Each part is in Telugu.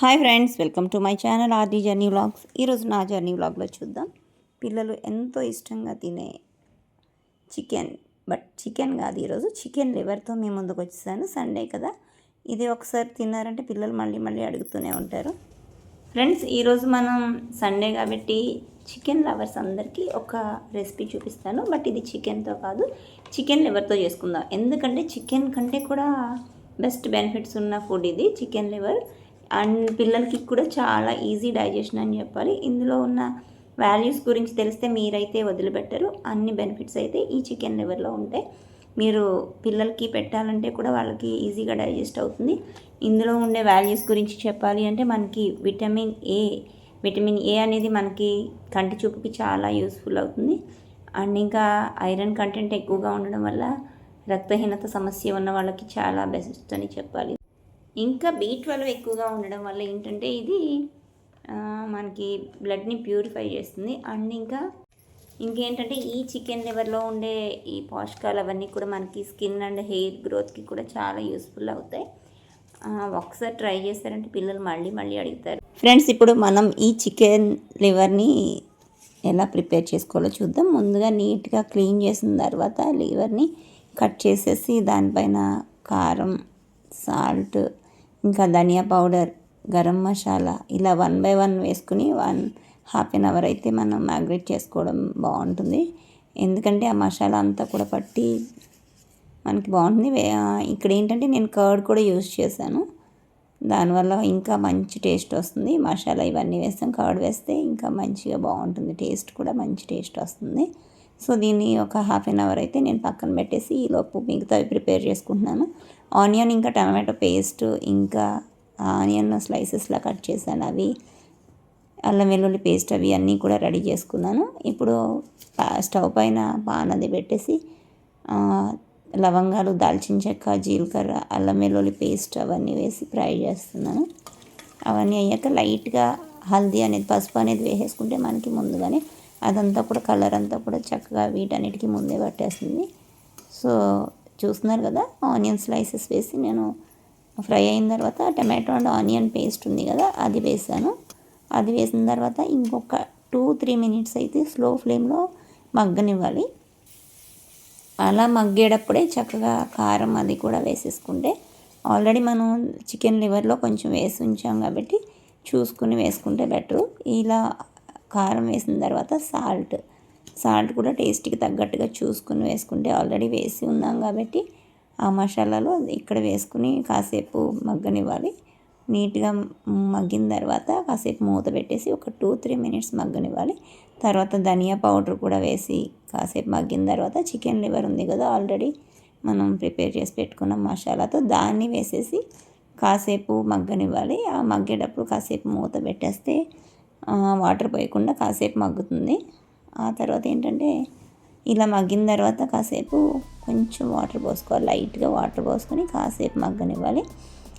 Hi friends welcome to my channel RD journey vlogs. ఈరోజు నా జర్నీ వ్లాగ్లో చూద్దాం. పిల్లలు ఎంతో ఇష్టంగా తినే చికెన్ బట్ చికెన్ కాదు ఈరోజు చికెన్ లివర్తో మేము ముందుకు వచ్చేసాను. సండే కదా. ఇది ఒకసారి తిన్నారంటే పిల్లలు మళ్ళీ మళ్ళీ అడుగుతూనే ఉంటారు. ఫ్రెండ్స్ ఈరోజు మనం సండే కాబట్టి చికెన్ లవర్స్ అందరికీ ఒక రెసిపీ చూపిస్తాను. బట్ ఇది చికెన్తో కాదు చికెన్ లివర్తో చేసుకుందాం. ఎందుకంటే చికెన్ కంటే కూడా బెస్ట్ బెనిఫిట్స్ ఉన్న ఫుడ్ ఇది చికెన్ లివర్. అండ్ పిల్లలకి కూడా చాలా ఈజీ డైజెషన్ అని చెప్పాలి. ఇందులో ఉన్న వాల్యూస్ గురించి తెలిస్తే మీరైతే వదిలిపెట్టరు. అన్ని బెనిఫిట్స్ అయితే ఈ చికెన్ లివర్లో ఉంటాయి. మీరు పిల్లలకి పెట్టాలంటే కూడా వాళ్ళకి ఈజీగా డైజెస్ట్ అవుతుంది. ఇందులో ఉండే వాల్యూస్ గురించి చెప్పాలి అంటే మనకి విటమిన్ ఏ విటమిన్ ఏ అనేది మనకి కంటి చూపుకి చాలా యూస్ఫుల్ అవుతుంది. అండ్ ఇంకా ఐరన్ కంటెంట్ ఎక్కువగా ఉండడం వల్ల రక్తహీనత సమస్య ఉన్న వాళ్ళకి చాలా బెస్ట్ అని చెప్పాలి. ఇంకా బీ ట్వెల్వ్ ఎక్కువగా ఉండడం వల్ల ఏంటంటే ఇది మనకి బ్లడ్ని ప్యూరిఫై చేస్తుంది. అండ్ ఇంకా ఇంకేంటంటే ఈ చికెన్ లివర్లో ఉండే ఈ పోషకాలు అవన్నీ కూడా మనకి స్కిన్ అండ్ హెయిర్ గ్రోత్కి కూడా చాలా యూస్ఫుల్ అవుతాయి. ఒకసారి ట్రై చేస్తారంటే పిల్లలు మళ్ళీ మళ్ళీ అడుగుతారు. ఫ్రెండ్స్ ఇప్పుడు మనం ఈ చికెన్ లివర్ని ఎలా ప్రిపేర్ చేసుకోవాలో చూద్దాం. ముందుగా నీట్గా క్లీన్ చేసిన తర్వాత లివర్ని కట్ చేసేసి దానిపైన కారం సాల్ట్ ఇంకా ధనియా పౌడర్ గరం మసాలా ఇలా వన్ బై వన్ వేసుకుని వన్ హాఫ్ అన్ అవర్ అయితే మనం మ్యాగ్రేట్ చేసుకోవడం బాగుంటుంది. ఎందుకంటే ఆ మసాలా అంతా కూడా పట్టి మనకి బాగుంటుంది. ఇక్కడ ఏంటంటే నేను కర్డ్ కూడా యూజ్ చేశాను. దానివల్ల ఇంకా మంచి టేస్ట్ వస్తుంది. మసాలా ఇవన్నీ వేస్తాం. కర్డ్ వేస్తే ఇంకా మంచిగా బాగుంటుంది. టేస్ట్ కూడా మంచి టేస్ట్ వస్తుంది. సో దీన్ని ఒక హాఫ్ అన్ అవర్ అయితే నేను పక్కన పెట్టేసి ఈలోపు మిగతావి ప్రిపేర్ చేసుకుంటున్నాను. ఆనియన్ ఇంకా టమాటో పేస్ట్ ఇంకా ఆనియన్ స్లైసెస్లా కట్ చేశాను అవి. అల్లం వెల్లుల్లి పేస్ట్ అవి అన్నీ కూడా రెడీ చేసుకున్నాను. ఇప్పుడు స్టవ్ పైన పాన్ అది పెట్టేసి లవంగాలు దాల్చిన చెక్క జీలకర్ర అల్లం వెల్లుల్లి పేస్ట్ అవన్నీ వేసి ఫ్రై చేస్తున్నాను. అవన్నీ అయ్యాక లైట్గా హల్దీ అనేది పసుపు అనేది వేసేసుకుంటే మనకి ముందుగానే అదంతా కూడా కలర్ అంతా కూడా చక్కగా వీటన్నిటికీ ముందే పట్టేస్తుంది సో చూస్తున్నారు కదా ఆనియన్ స్లైసెస్ వేసి నేను ఫ్రై అయిన తర్వాత టమాటో అండ్ ఆనియన్ పేస్ట్ ఉంది కదా అది వేసాను. అది వేసిన తర్వాత ఇంకొక టూ త్రీ మినిట్స్ అయితే స్లో ఫ్లేమ్లో మగ్గనివ్వాలి. అలా మగ్గేటప్పుడే చక్కగా కారం అది కూడా వేసేసుకుంటే ఆల్రెడీ మనం చికెన్ లివర్లో కొంచెం వేసి ఉంచాం కాబట్టి చూసుకుని వేసుకుంటే బెటరు. ఇలా కారం వేసిన తర్వాత సాల్ట్. సాల్ట్ కూడా టేస్ట్కి తగ్గట్టుగా చూసుకుని వేసుకుంటే ఆల్రెడీ వేసి ఉన్నాం కాబట్టి ఆ మసాలాలో ఇక్కడ వేసుకుని కాసేపు మగ్గనివ్వాలి. నీట్గా మగ్గిన తర్వాత కాసేపు మూత పెట్టేసి ఒక టూ త్రీ మినిట్స్ మగ్గనివ్వాలి. తర్వాత ధనియా పౌడర్ కూడా వేసి కాసేపు మగ్గిన తర్వాత చికెన్ లివర్ ఉంది కదా ఆల్రెడీ మనం ప్రిపేర్ చేసి పెట్టుకున్న మసాలాతో దాన్ని వేసేసి కాసేపు మగ్గనివ్వాలి. ఆ మగ్గేటప్పుడు కాసేపు మూత పెట్టేస్తే వాటర్ పోయకుండా కాసేపు మగ్గుతుంది. ఆ తర్వాత ఏంటంటే ఇలా మగ్గిన తర్వాత కాసేపు కొంచెం వాటర్ పోసుకోవాలి. లైట్గా వాటర్ పోసుకొని కాసేపు మగ్గనివ్వాలి.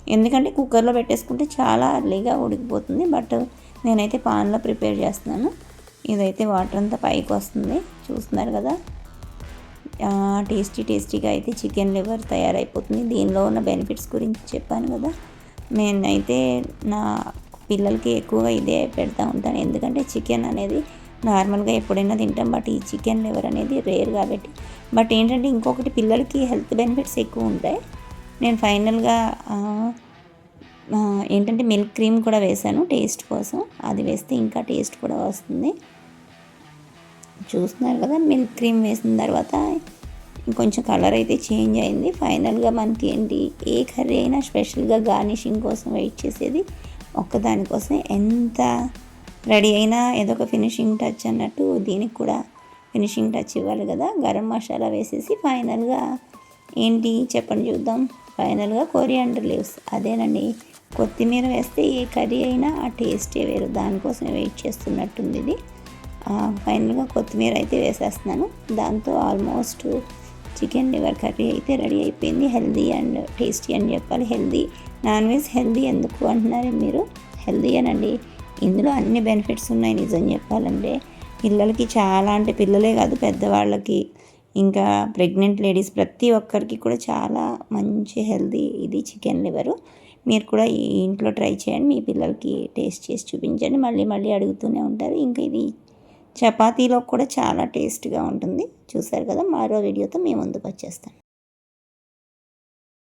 ఎందుకంటే కుక్కర్లో పెట్టేసుకుంటే చాలా అర్లీగా ఉడికిపోతుంది. బట్ నేనైతే పాన్లో ప్రిపేర్ చేస్తున్నాను. ఇదైతే వాటర్ అంతా పైకి వస్తుంది. చూస్తున్నారు కదా? టేస్టీ టేస్టీగా అయితే చికెన్ లివర్ తయారైపోతుంది. దీనిలో ఉన్న బెనిఫిట్స్ గురించి చెప్పాను కదా? నేనైతే నా పిల్లలకి ఎక్కువగా ఇదే పెడతా ఉంటాను. ఎందుకంటే చికెన్ అనేది నార్మల్గా ఎప్పుడైనా తింటాం. బట్ ఈ చికెన్ లివర్ అనేది రేర్ కాబట్టి. బట్ ఏంటంటే ఇంకొకటి పిల్లలకి హెల్త్ బెనిఫిట్స్ ఎక్కువ ఉంటాయి. నేను ఫైనల్గా ఏంటంటే మిల్క్ క్రీమ్ కూడా వేశాను టేస్ట్ కోసం. అది వేస్తే ఇంకా టేస్ట్ కూడా వస్తుంది. చూస్తున్నారు కదా మిల్క్ క్రీమ్ వేసిన తర్వాత ఇంకొంచెం కలర్ అయితే చేంజ్ అయింది. ఫైనల్గా మనకి ఏంటి ఏ కర్రీ అయినా స్పెషల్గా గార్నిషింగ్ కోసం వెయిట్ చేసేది ఒక్కదానికోసమే ఎంత రెడీ అయినా ఏదో ఒక ఫినిషింగ్ టచ్ అన్నట్టు దీనికి కూడా ఫినిషింగ్ టచ్ ఇవ్వాలి కదా. గరం మసాలా వేసేసి ఫైనల్గా ఏంటి చెప్పండి చూద్దాం. ఫైనల్గా కొరియాండర్ లీవ్స్. అదేనండి కొత్తిమీర వేస్తే ఏ కర్రీ అయినా ఆ టేస్టే వేరు. దానికోసమే వెయిట్ చేస్తున్నట్టుంది ఇది. ఫైనల్గా కొత్తిమీర అయితే వేసేస్తున్నాను. దాంతో ఆల్మోస్ట్ చికెన్ లివర్ కర్రీ అయితే రెడీ అయిపోయింది. హెల్దీ అండ్ టేస్టీ అని చెప్పాలి. హెల్దీ. నాన్ వెజ్ హెల్దీ ఎందుకు అంటున్నారు మీరు? హెల్దీ అనండి. ఇందులో అన్ని బెనిఫిట్స్ ఉన్నాయి నిజం చెప్పాలంటే. పిల్లలకి చాలా అంటే పిల్లలే కాదు పెద్దవాళ్ళకి. ఇంకా ప్రెగ్నెంట్ లేడీస్ ప్రతి ఒక్కరికి కూడా చాలా మంచి హెల్దీ ఇది చికెన్ లివరు. మీరు కూడా ఈ ఇంట్లో ట్రై చేయండి. మీ పిల్లలకి టేస్ట్ చేసి చూపించండి. మళ్ళీ మళ్ళీ అడుగుతూనే ఉంటారు. ఇంకా ఇది చపాతీలో కూడా చాలా టేస్ట్గా ఉంటుంది. చూసారు కదా? మరో వీడియోతో మీ ముందుకు వచ్చేస్తాను.